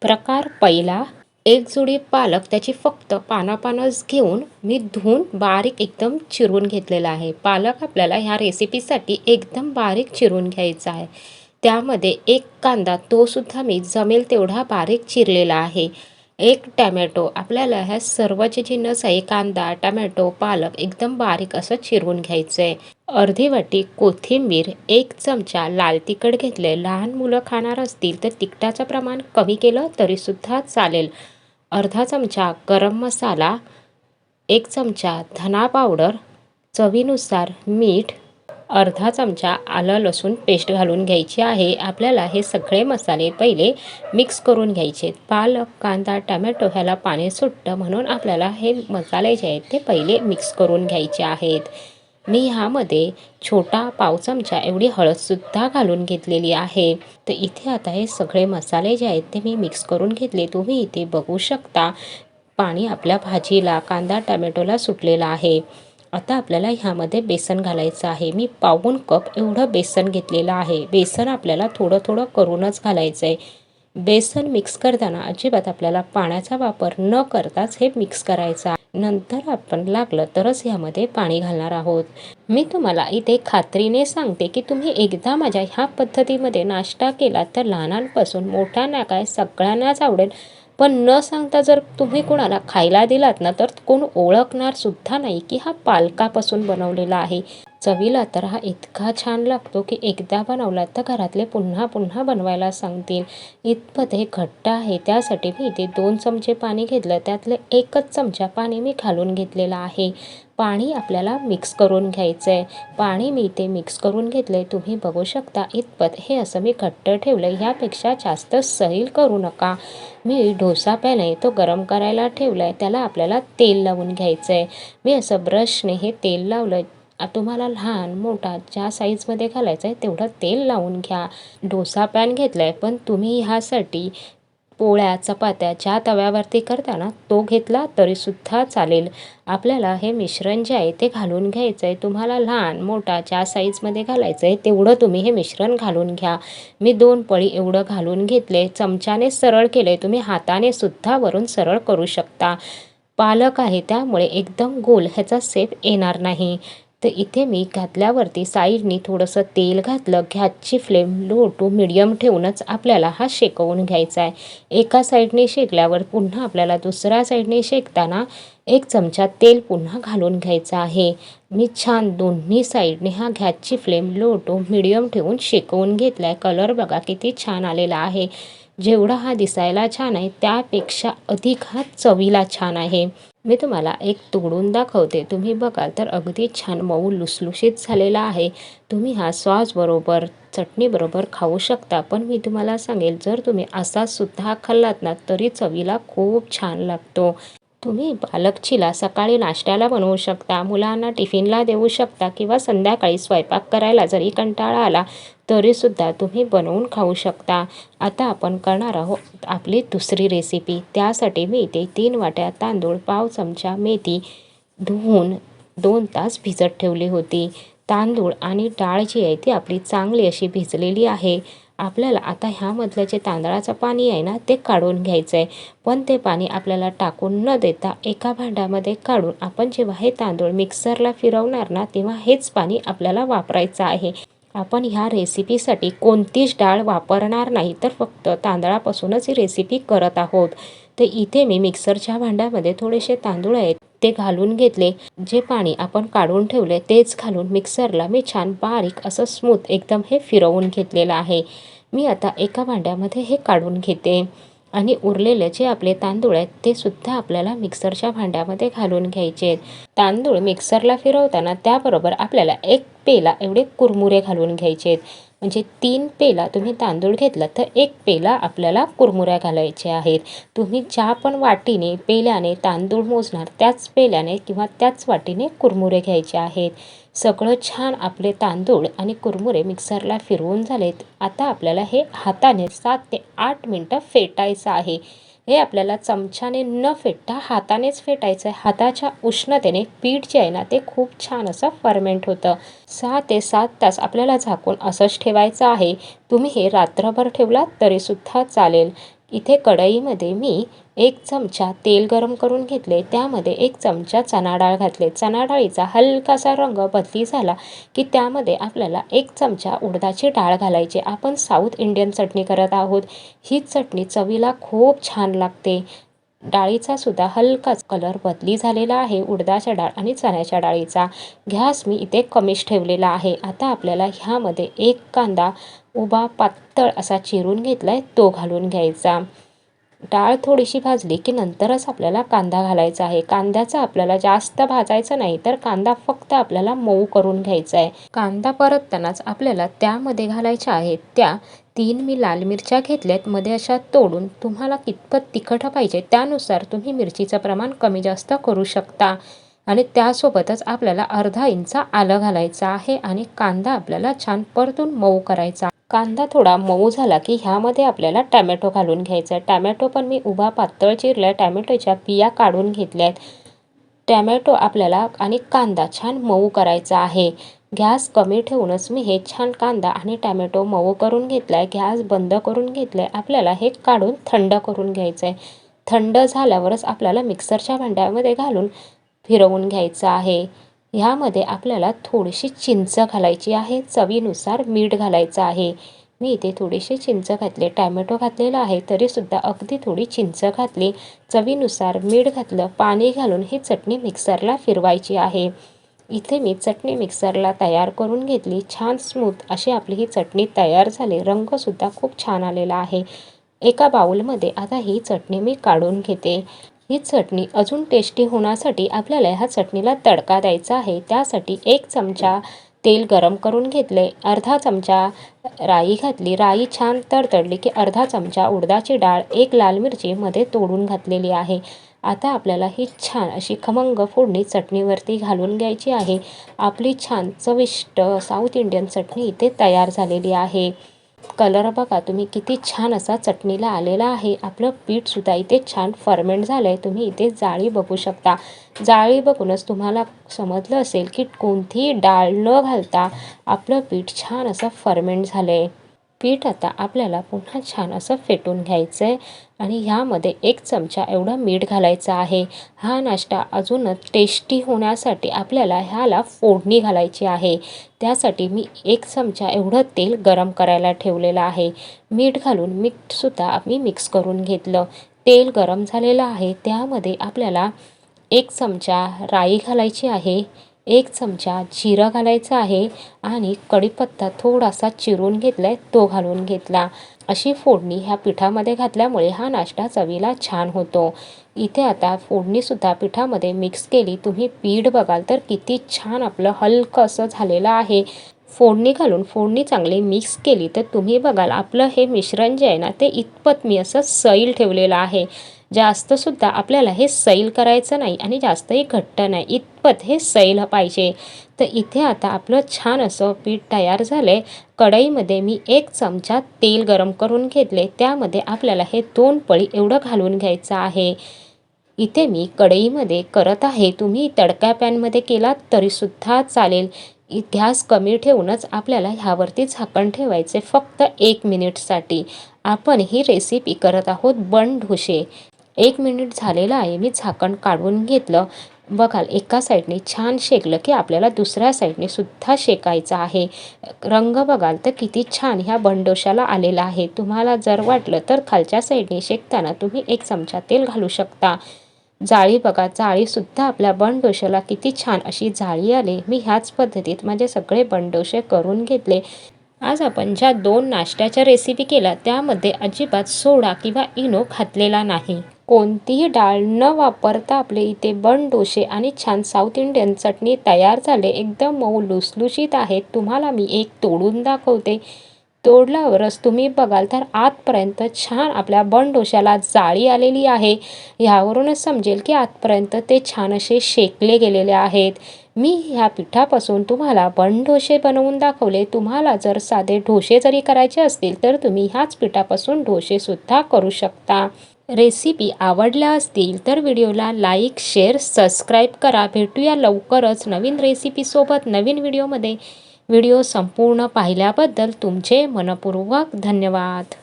प्रकार पहिला एक जुडी पालक त्याची फक्त पानापानच घेऊन मी धुवून बारीक एकदम चिरून घेतलेला आहे. पालक आपल्याला ह्या रेसिपीसाठी एकदम बारीक चिरून घ्यायचा आहे. त्यामध्ये एक कांदा तोसुद्धा मी जमेल तेवढा बारीक चिरलेला आहे. एक टॅमॅटो आपल्याला ह्या सर्वचे नस आहे कांदा टमॅटो पालक एकदम बारीक असं चिरून घ्यायचं आहे अर्धी वाटी कोथिंबीर एक चमचा लाल तिखट घेतले. लहान मुलं खाणार असतील तर तिखटाचं प्रमाण कमी केलं तरीसुद्धा चालेल. अर्धा चमचा गरम मसाला एक चमचा धना पावडर चवीनुसार मीठ अर्धा चमचा आलं लसूण पेस्ट घालून घ्यायची आहे. आपल्याला हे सगळे मसाले पहिले मिक्स करून घ्यायचे. पालक कांदा टमॅटो ह्याला पाणी सुटतं म्हणून आपल्याला हे मसाले जे आहेत ते पहिले मिक्स करून घ्यायचे आहेत. मी ह्यामध्ये छोटा पाव चमचा एवढी हळदसुद्धा घालून घेतलेली आहे. तर इथे आता हे सगळे मसाले जे आहेत ते मी मिक्स करून घेतले. तुम्ही इथे बघू शकता पाणी आपल्या भाजीला कांदा टमॅटोला सुटलेला आहे. आता आपल्याला ह्यामध्ये बेसन घालायचं आहे. मी पाऊन कप एवढं बेसन घेतलेलं आहे. बेसन आपल्याला थोडं थोडं करूनच घालायचं आहे बेसन मिक्स करताना अजिबात आपल्याला पाण्याचा वापर न करताच हे मिक्स करायचं नंतर आपण लागलं तरच ह्यामध्ये पाणी घालणार आहोत. मी तुम्हाला इथे खात्रीने सांगते की तुम्ही एकदा माझ्या ह्या पद्धतीमध्ये नाश्ता केला तर लहानांपासून मोठ्यांना काय सगळ्यांनाच आवडेल. पण न सांगता जर तुम्ही कोणाला खायला दिलात ना तर कोण ओळखणार सुद्धा नाही की हा पालकापासून बनवलेला आहे. चवीला तर हा इतका छान लागतो की एकदा बनवला तर घरातले पुन्हा पुन्हा बनवायला सांगतील. इतपत हे घट्ट आहे त्यासाठी मी इथे दोन चमचे पाणी घेतलं. त्यातलं एकच चमचा पाणी मी घालून घेतलेलं आहे. पाणी आपल्याला मिक्स करून घ्यायचं आहे पाणी मी इथे मिक्स करून घेतलं आहे तुम्ही बघू शकता इतपत हे असं मी घट्ट ठेवलं ह्यापेक्षा जास्त सैल करू नका. मी डोसा पॅन आहे तो गरम करायला ठेवला आहे त्याला आपल्याला तेल लावून घ्यायचं आहे मी असं ब्रशने हे तेल लावलं तुम्हाला लहान मोठा ज्या साईजमध्ये घालायचं आहे तेवढं तेल लावून घ्या. डोसा पॅन घेतला आहे पण तुम्ही ह्यासाठी पोळ्या चपात्या ज्या तव्यावरती करताना तो घेतला तरीसुद्धा चालेल. आपल्याला हे मिश्रण जे आहे ते घालून घ्यायचं आहे तुम्हाला लहान मोठा ज्या साईजमध्ये घालायचं आहे तेवढं तुम्ही हे मिश्रण घालून घ्या. मी दोन पळी एवढं घालून घेतले. चमच्याने सरळ केले तुम्ही हाताने सुद्धा वरून सरळ करू शकता. पालक आहे त्यामुळे एकदम गोल ह्याचा सेप येणार नाही. तर इथे मी घातल्यावरती साईडनी थोडंसं तेल घातलं. गॅसची फ्लेम लो टू मिडियम ठेवूनच आपल्याला हा शेकवून घ्यायचा आहे. एका साईडने शेकल्यावर पुन्हा आपल्याला दुसऱ्या साईडने शेकताना एक चमचा तेल पुन्हा घालून घ्यायचा आहे. मी छान दोन्ही साईडने हा गॅसची फ्लेम लो टू मिडियम ठेवून शेकवून घेतला आहे कलर बघा किती छान आलेला आहे. जेवढा हा दिसायला छान आहे त्यापेक्षा अधिक हा चवीला छान आहे. मी तुम्हाला एक तोडून दाखवते. तुम्ही बघाल तर अगदी छान मऊ लुसलुशीत झालेला आहे. तुम्ही हा सॉसबरोबर चटणीबरोबर खाऊ शकता. पण मी तुम्हाला सांगेल जर तुम्ही असासुद्धा खाल्लात ना तरी चवीला खूप छान लागतो. तुम्ही पालकचीला सकाळी नाश्त्याला बनवू शकता मुलांना टिफिनला देऊ शकता किंवा संध्याकाळी स्वयंपाक करायला जरी कंटाळा आला तरीसुद्धा तुम्ही बनवून खाऊ शकता. आता आपण करणार आहोत आपली दुसरी रेसिपी त्यासाठी मी इथे तीन वाट्या तांदूळ पाव चमचा मेथी धुवून दोन तास भिजत ठेवली होती. तांदूळ आणि डाळ जी आहे ती आपली चांगली अशी भिजलेली आहे. आपल्याला आता ह्यामधलं जे तांदळाचं पाणी आहे ना ते काढून घ्यायचं आहे पण ते पाणी आपल्याला टाकून न देता एका भांड्यामध्ये काढून आपण जेव्हा हे तांदूळ मिक्सरला फिरवणार ना तेव्हा हेच पाणी आपल्याला वापरायचं आहे. आपण ह्या रेसिपीसाठी कोणतीच डाळ वापरणार नाही तर फक्त तांदळापासूनच ही रेसिपी करत आहोत. तर इथे मी मिक्सरच्या भांड्यामध्ये थोडेसे तांदूळ आहेत ते घालून घेतले. जे पाणी आपण काढून ठेवले तेच घालून मिक्सरला मी छान बारीक असं स्मूथ एकदम हे फिरवून घेतलेलं आहे. मी आता एका भांड्यामध्ये हे काढून घेते. आणि उरलेले जे आपले तांदूळ आहेत ते सुद्धा आपल्याला मिक्सरच्या भांड्यामध्ये घालून घ्यायचे आहेत. तांदूळ मिक्सरला फिरवताना त्याबरोबर आपल्याला एक पेला एवढे कुरमुरे घालून घ्यायचे आहेत. म्हणजे तीन पेला तुम्ही तांदूळ घेतला तर एक पेला आपल्याला कुरमुऱ्या घालायचे आहेत. तुम्ही ज्या पण वाटीने पेल्याने तांदूळ मोजणार त्याच पेल्याने किंवा त्याच वाटीने कुरमुरे घ्यायचे आहेत. सगळं छान आपले तांदूळ आणि कुरमुरे मिक्सरला फिरवून झालेत. आता आपल्याला हे हाताने सात ते आठ मिनटं फेटायचं आहे. हे आपल्याला चमच्याने न फेटता हातानेच फेटायचं आहे हाताच्या उष्णतेने पीठ जे आहे ना ते खूप छान असं फर्मेंट होतं. सहा ते सात तास आपल्याला झाकून असंच ठेवायचं आहे. तुम्ही हे रात्रभर ठेवलात तरीसुद्धा चालेल. इथे कढईमध्ये मी एक चमचा तेल गरम करून घेतले. त्यामध्ये एक चमचा चणा डाळ घातले. चणा डाळीचा हलकासा रंग बदली झाला की त्यामध्ये आपल्याला एक चमचा उडदाची डाळ घालायची. आपण साऊथ इंडियन चटणी करत आहोत. ही चटणी चवीला खूप छान लागते. डाळीचा सुद्धा हलकाच कलर बदली झालेला आहे. उडदाच्या डाळ आणि चण्याच्या डाळीचा. गॅस मी इथे कमीच ठेवलेला आहे. आता आपल्याला ह्यामध्ये एक कांदा उभा पातळ असा चिरून घेतला आहे तो घालून घ्यायचा. डाळ थोडीशी भाजली की नंतरच आपल्याला कांदा घालायचा आहे. कांद्याचा आपल्याला जास्त भाजायचं नाही तर कांदा फक्त आपल्याला मऊ करून घ्यायचा आहे. कांदा परततानाच आपल्याला त्यामध्ये घालायच्या आहेत. त्या तीन मी लाल मिरच्या घेतल्यात मध्ये अशा तोडून तुम्हाला कितपत तिखट पाहिजे त्यानुसार तुम्ही मिरचीचं प्रमाण कमी जास्त करू शकता. आणि त्यासोबतच आपल्याला अर्धा इंच आलं घालायचं आहे आणि कांदा आपल्याला छान परतून मऊ करायचा. कांदा थोडा मऊ झाला की ह्यामध्ये आपल्याला टॅमॅटो घालून घ्यायचा. आहे टॅमॅटो पण मी उभा पातळ चिरल्या. टॅमॅटोच्या बिया काढून घेतल्या आहेत टॅमॅटो आपल्याला आणि कांदा छान मऊ करायचा आहे. गॅस कमी ठेवूनच मी हे छान कांदा आणि टॅमॅटो मऊ करून घेतला आहे गॅस बंद करून घेतला आहे आपल्याला हे काढून थंड करून घ्यायचं आहे थंड झाल्यावरच आपल्याला मिक्सरच्या भांड्यामध्ये घालून फिरवून घ्यायचं आहे. ह्यामध्ये आपल्याला थोडीशी चिंच घालायची आहे. चवीनुसार मीठ घालायचं आहे. मी इथे थोडीशी चिंच घातली टॅमॅटो घातलेला आहे तरीसुद्धा अगदी थोडी चिंच घातली. चवीनुसार मीठ घातलं पाणी घालून ही चटणी मिक्सरला फिरवायची आहे. इथे मी चटणी मिक्सरला तयार करून घेतली. छान स्मूथ अशी आपली ही चटणी तयार झाली. रंगसुद्धा खूप छान आलेला आहे. एका बाउलमध्ये आता ही चटणी मी काढून घेते. ही चटणी अजून टेस्टी होण्यासाठी आपल्याला ह्या चटणीला तडका द्यायचा आहे. त्यासाठी एक चमचा तेल गरम करून घेतले. अर्धा चमचा राई घातली. राई छान तडतडली की अर्धा चमचा उडदाची डाळ एक लाल मिरची मध्ये तोडून घातलेली आहे. आता आपल्याला ही छान अशी खमंग फोडणी चटणीवरती घालून घ्यायची आहे. आपली छान चविष्ट साऊथ इंडियन चटणी इथे तयार झालेली आहे. कलर बघा तुम्ही किती छान असा चटणीला आलेला आहे. आपलं पीठसुद्धा इथे छान फर्मेंट झालं आहे तुम्ही इथे जाळी बघू शकता. जाळी बघूनच तुम्हाला समजलं असेल की कोणतीही डाळ न घालता आपलं पीठ छान असं फर्मेंट झालं आहे पीठ आता आपल्याला पुन्हा छान असं फेटून घ्यायचं आहे आणि ह्यामध्ये एक चमचा एवढा मीठ घालायचं आहे. हा नाश्ता अजूनच टेस्टी होण्यासाठी आपल्याला ह्याला फोडणी घालायची आहे. त्यासाठी मी एक चमचा एवढं तेल गरम करायला ठेवलेलं आहे. मीठ घालून मीठसुद्धा मी मिक्स करून घेतलं. तेल गरम झालेलं आहे. त्यामध्ये आपल्याला एक चमचा राई घालायची आहे. एक चमचा जिरं घालायचं आहे आणि कढीपत्ता थोडासा चिरून घेतला आहे तो घालून घेतला. अशी फोडणी ह्या पिठामध्ये घातल्यामुळे हा नाश्ता चवीला छान होतो. इथे आता फोडणीसुद्धा पिठामध्ये मिक्स केली. तुम्ही पीठ बघाल तर किती छान आपलं हलकं असं झालेलं आहे. फोडणी घालून फोडणी चांगली मिक्स केली तर तुम्ही बघाल आपलं हे मिश्रण जे आहे ना ते इतपत मी असं सैल ठेवलेलं आहे. जास्तसुद्धा आपल्याला हे सैल करायचं नाही आणि जास्तही घट्ट नाही. इतपत हे सैल पाहिजे. तर इथे आता आपलं छान असं पीठ तयार झालं आहे कढईमध्ये मी एक चमचा तेल गरम करून घेतले. त्यामध्ये आपल्याला हे दोन पळी एवढं घालून घ्यायचं आहे. इथे मी कढईमध्ये करत आहे. तुम्ही तडका पॅनमध्ये केलात तरीसुद्धा चालेल. गॅस कमी ठेवूनच आपल्याला ह्यावरती झाकण ठेवायचे फक्त एक मिनिटसाठी. आपण ही रेसिपी करत आहोत बन ढोसे एक मिनिट झालेलं आहे. मी झाकण काढून घेतलं. बघाल एका साईडने छान शेकलं की आपल्याला दुसऱ्या साईडने सुद्धा शेकायचं आहे. रंग बघाल तर किती छान ह्या बंडोशाला आलेला आहे. तुम्हाला जर वाटलं तर खालच्या साईडने शेकताना तुम्ही एक चमचा तेल घालू शकता. जाळी बघा जाळीसुद्धा आपल्या बंडोशाला किती छान अशी जाळी आली. मी ह्याच पद्धतीत माझे सगळे बंडोशे करून घेतले. आज आपण ज्या दोन नाश्त्याच्या रेसिपी केल्या त्यामध्ये अजिबात सोडा किंवा इनो घातलेला नाही. कोणतीही डाळ न वापरता आपले इथे बन डोसे आणि छान साऊथ इंडियन चटणी तयार झाले. एकदम मऊ लुसलुशीत आहेत तुम्हाला मी एक तोडून दाखवते. तोडल्यावरच तुम्ही बघाल तर आतपर्यंत छान आपल्या बन डोश्याला जाळी आलेली आहे. ह्यावरूनच समजेल की आतपर्यंत ते छान असे शेकले गेलेले आहेत. मी ह्या पिठापासून तुम्हाला बन डोसे बनवून दाखवले. तुम्हाला जर साधे ढोसे जरी करायचे असतील तर तुम्ही ह्याच पिठापासून ढोसेसुद्धा करू शकता. रेसिपी आवडल्या असतील तर व्हिडिओला लाईक शेअर सबस्क्राईब करा. भेटूया लवकरच नवीन रेसिपीसोबत नवीन व्हिडिओमध्ये. व्हिडिओ संपूर्ण पाहिल्याबद्दल तुमचे मनपूर्वक धन्यवाद.